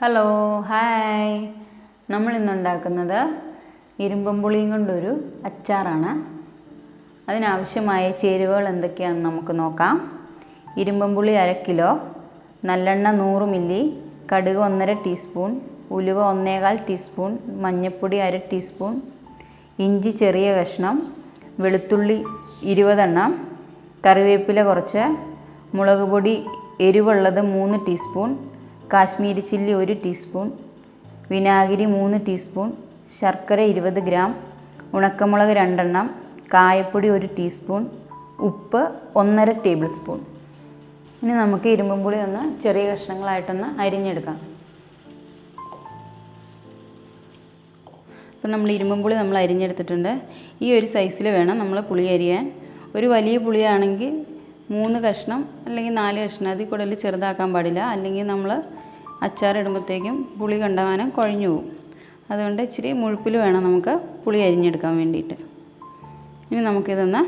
Hello hi നമ്മൾ ഇന്ന് ഉണ്ടാക്കുന്നത് പുളിയും കൊണ്ടൊരു അച്ചാറാണ്. അതിനാവശ്യമായ ചേരുവകൾ എന്തൊക്കെയാണെന്ന് നമുക്ക് നോക്കാം. ഇരുമ്പും പുളി അര കിലോ നല്ലെണ്ണ നൂറ് മില്ലി കടുക് ഒന്നര ടീസ്പൂൺ ഉലുവ ഒന്നേകാൽ ടീസ്പൂൺ മഞ്ഞൾപ്പൊടി അര ടീസ്പൂൺ ഇഞ്ചി ചെറിയ കഷ്ണം വെളുത്തുള്ളി ഇരുപതെണ്ണം കറിവേപ്പില കുറച്ച് മുളക് പൊടി എരിവുള്ളത് മൂന്ന് ടീസ്പൂൺ കാശ്മീരി ചില്ലി ഒരു ടീസ്പൂൺ വിനാഗിരി മൂന്ന് ടീസ്പൂൺ ശർക്കര ഇരുപത് ഗ്രാം ഉണക്കമുളക് രണ്ടെണ്ണം കായപ്പൊടി ഒരു ടീസ്പൂൺ ഉപ്പ് ഒന്നര ടേബിൾ സ്പൂൺ. ഇനി നമുക്ക് ഇരുമ്പും പുളി ഒന്ന് ചെറിയ കഷ്ണങ്ങളായിട്ടൊന്ന് അരിഞ്ഞെടുക്കാം. അപ്പം നമ്മൾ ഇരുമ്പും പുളി നമ്മൾ അരിഞ്ഞെടുത്തിട്ടുണ്ട്. ഈ ഒരു സൈസിൽ വേണം നമ്മൾ പുളി അരിയാൻ. ഒരു വലിയ പുളിയാണെങ്കിൽ മൂന്ന് കഷ്ണം അല്ലെങ്കിൽ നാല് കഷ്ണം അതിൽ കൂടുതൽ ചെറുതാക്കാൻ പാടില്ല. അല്ലെങ്കിൽ നമ്മൾ അച്ചാറിടുമ്പോഴത്തേക്കും പുളി കണ്ടമാനം കുഴഞ്ഞു പോകും അതുകൊണ്ട് ഇച്ചിരി മുഴുപ്പിൽ വേണം നമുക്ക് പുളി അരിഞ്ഞെടുക്കാൻ വേണ്ടിയിട്ട്. ഇനി നമുക്കിതൊന്ന്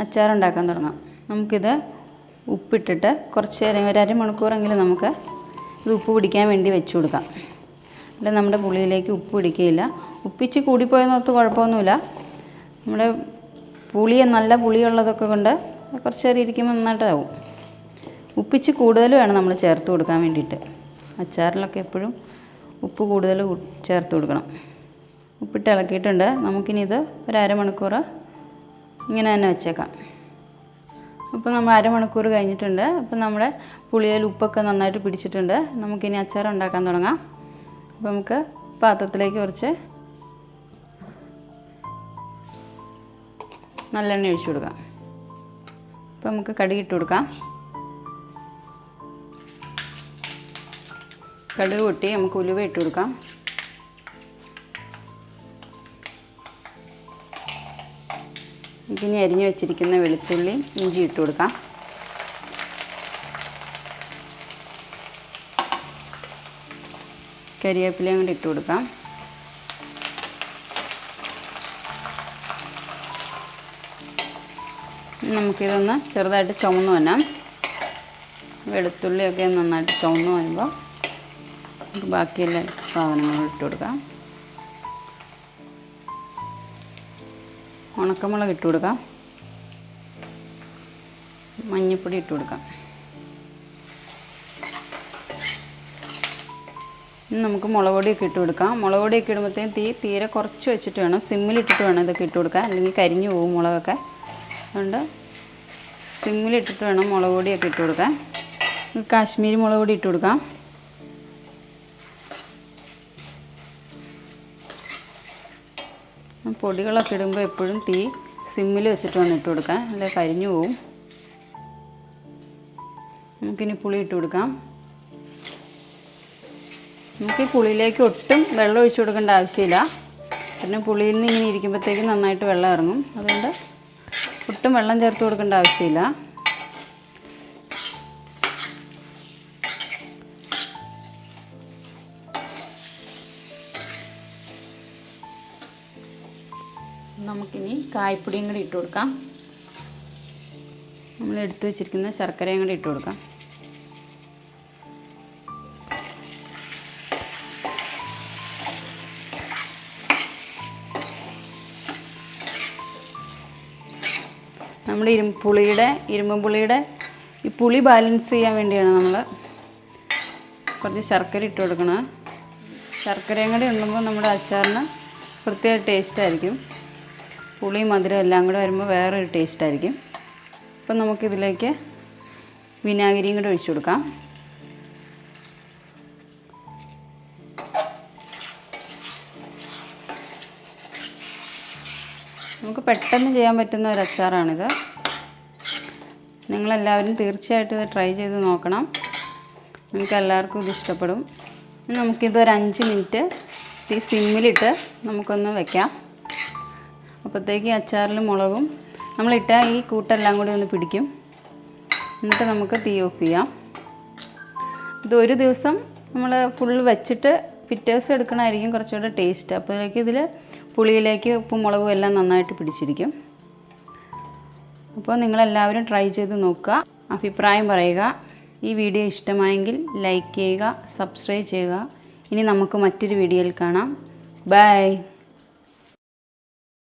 അച്ചാറുണ്ടാക്കാൻ തുടങ്ങാം. നമുക്കിത് ഉപ്പിട്ടിട്ട് കുറച്ച് നേരം ഒരു അരമണിക്കൂറെങ്കിലും നമുക്ക് ഇത് ഉപ്പ് പിടിക്കാൻ വേണ്ടി വെച്ച് കൊടുക്കാം. അല്ല നമ്മുടെ പുളിയിലേക്ക് ഉപ്പ് പിടിക്കുകയില്ല. ഉപ്പിച്ച് കൂടിപ്പോയെന്നോർത്ത് കുഴപ്പമൊന്നുമില്ല. നമ്മുടെ പുളി നല്ല പുളിയുള്ളതൊക്കെ കൊണ്ട് കുറച്ച് നേരം ഇരിക്കുമ്പോൾ നന്നായിട്ടാവും. ഉപ്പിച്ച് കൂടുതൽ വേണം നമ്മൾ ചേർത്ത് കൊടുക്കാൻ വേണ്ടിയിട്ട്. അച്ചാറിലൊക്കെ എപ്പോഴും ഉപ്പ് കൂടുതൽ ചേർത്ത് കൊടുക്കണം. ഉപ്പിട്ട് ഇളക്കിയിട്ടുണ്ട്. നമുക്കിനി ഇത് ഒരു അരമണിക്കൂർ ഇങ്ങനെ തന്നെ വെച്ചേക്കാം. അപ്പോൾ നമ്മൾ അരമണിക്കൂർ കഴിഞ്ഞിട്ടുണ്ട്. അപ്പോൾ നമ്മുടെ പുളിയിൽ ഉപ്പൊക്കെ നന്നായിട്ട് പിടിച്ചിട്ടുണ്ട്. നമുക്കിനി അച്ചാർ ഉണ്ടാക്കാൻ തുടങ്ങാം. അപ്പോൾ നമുക്ക് പാത്രത്തിലേക്ക് കുറച്ച് നല്ലെണ്ണ ഒഴിച്ചു കൊടുക്കാം. അപ്പോൾ നമുക്ക് കടുകിട്ട് കൊടുക്കാം. കടുക് പൊട്ടി നമുക്ക് ഉലുവ ഇട്ട് കൊടുക്കാം. ഇതിന് അരിഞ്ഞു വെച്ചിരിക്കുന്ന വെളുത്തുള്ളി ഇഞ്ചി ഇട്ട് കൊടുക്കാം. കരിവേപ്പിലയും കൂടി ഇട്ട് കൊടുക്കാം. നമുക്കിതൊന്ന് ചെറുതായിട്ട് ചുമന്ന് വന്നാം. വെളുത്തുള്ളിയൊക്കെ നന്നായിട്ട് ചുമന്ന് വരുമ്പോൾ ബാക്കിയുള്ള സാധനങ്ങൾ ഇട്ട് കൊടുക്കാം. ഉണക്കമുളക് ഇട്ട് കൊടുക്കാം. മഞ്ഞൾപ്പൊടി ഇട്ട് കൊടുക്കാം. ഇനി നമുക്ക് മുളക് പൊടിയൊക്കെ ഇട്ട് കൊടുക്കാം. മുളക് പൊടിയൊക്കെ ഇടുമ്പോഴത്തേക്കും തീ തീരെ കുറച്ച് വെച്ചിട്ട് വേണം. സിമ്മിലിട്ടിട്ട് വേണം ഇതൊക്കെ ഇട്ട് കൊടുക്കാൻ. അല്ലെങ്കിൽ കരിഞ്ഞു പോകും മുളകൊക്കെ. അതുകൊണ്ട് സിമ്മിലിട്ടിട്ട് വേണം മുളക് പൊടിയൊക്കെ ഇട്ട് കൊടുക്കാൻ. കാശ്മീരി മുളക് പൊടി ഇട്ട് കൊടുക്കാം. പൊടികളൊക്കെ ഇടുമ്പോൾ എപ്പോഴും തീ സിമ്മിൽ വെച്ചിട്ട് വേണം ഇട്ട് കൊടുക്കാൻ. അല്ലെ കരിഞ്ഞു പോവും. നമുക്കിനി പുളി ഇട്ട് കൊടുക്കാം. നമുക്ക് ഈ പുളിയിലേക്ക് ഒട്ടും വെള്ളം ഒഴിച്ചു കൊടുക്കേണ്ട ആവശ്യമില്ല. പിന്നെ പുളിയിൽ നിന്ന് ഇങ്ങനെ ഇരിക്കുമ്പോഴത്തേക്കും നന്നായിട്ട് വെള്ളം ഇറങ്ങും. അതുകൊണ്ട് ഒട്ടും വെള്ളം ചേർത്ത് കൊടുക്കേണ്ട ആവശ്യമില്ല. നമുക്കിനി കായ്പൊടിയും കൂടി ഇട്ട് കൊടുക്കാം. നമ്മൾ എടുത്തു വെച്ചിരിക്കുന്ന ശർക്കരയും കൂടി ഇട്ട് കൊടുക്കാം. നമ്മൾ ഇരും പുളിയുടെ ഇരുമ്പും പുളിയുടെ ഈ പുളി ബാലൻസ് ചെയ്യാൻ വേണ്ടിയാണ് നമ്മൾ കുറച്ച് ശർക്കര ഇട്ട് കൊടുക്കണം ശർക്കരയും കൂടി ഉണ്ടുമ്പോൾ നമ്മുടെ അച്ചാറിന് പ്രത്യേക ടേസ്റ്റ് ആയിരിക്കും. പുളി മധുരം എല്ലാം കൂടെ വരുമ്പോൾ വേറൊരു ടേസ്റ്റ് ആയിരിക്കും. അപ്പം നമുക്കിതിലേക്ക് വിനാഗിരിയും കൂടെ ഒഴിച്ചു കൊടുക്കാം. നമുക്ക് പെട്ടെന്ന് ചെയ്യാൻ പറ്റുന്ന ഒരു അച്ചാറാണിത്. നിങ്ങളെല്ലാവരും തീർച്ചയായിട്ടും ഇത് ട്രൈ ചെയ്ത് നോക്കണം. നിങ്ങൾക്ക് എല്ലാവർക്കും ഇത് ഇഷ്ടപ്പെടും. ഇനി നമുക്കിത് ഒരു അഞ്ച് മിനിറ്റ് ഈ സിമ്മിലിട്ട് നമുക്കൊന്ന് വെക്കാം. അപ്പോഴത്തേക്ക് അച്ചാറിലും മുളകും നമ്മളിട്ട ഈ കൂട്ടെല്ലാം കൂടി ഒന്ന് പിടിക്കും. എന്നിട്ട് നമുക്ക് തീ ഓഫ് ചെയ്യാം. ഇത് ഒരു ദിവസം നമ്മൾ ഫുൾ വെച്ചിട്ട് പിറ്റേ ദിവസം എടുക്കണമായിരിക്കും കുറച്ചുകൂടെ ടേസ്റ്റ് അപ്പോഴേക്ക് ഇതിൽ പുളിയിലേക്ക് ഉപ്പും മുളകും എല്ലാം നന്നായിട്ട് പിടിച്ചിരിക്കും. അപ്പോൾ നിങ്ങളെല്ലാവരും ട്രൈ ചെയ്ത് നോക്കുക. അഭിപ്രായം പറയുക. ഈ വീഡിയോ ഇഷ്ടമായെങ്കിൽ ലൈക്ക് ചെയ്യുക സബ്സ്ക്രൈബ് ചെയ്യുക. ഇനി നമുക്ക് മറ്റൊരു വീഡിയോയിൽ കാണാം. ബൈ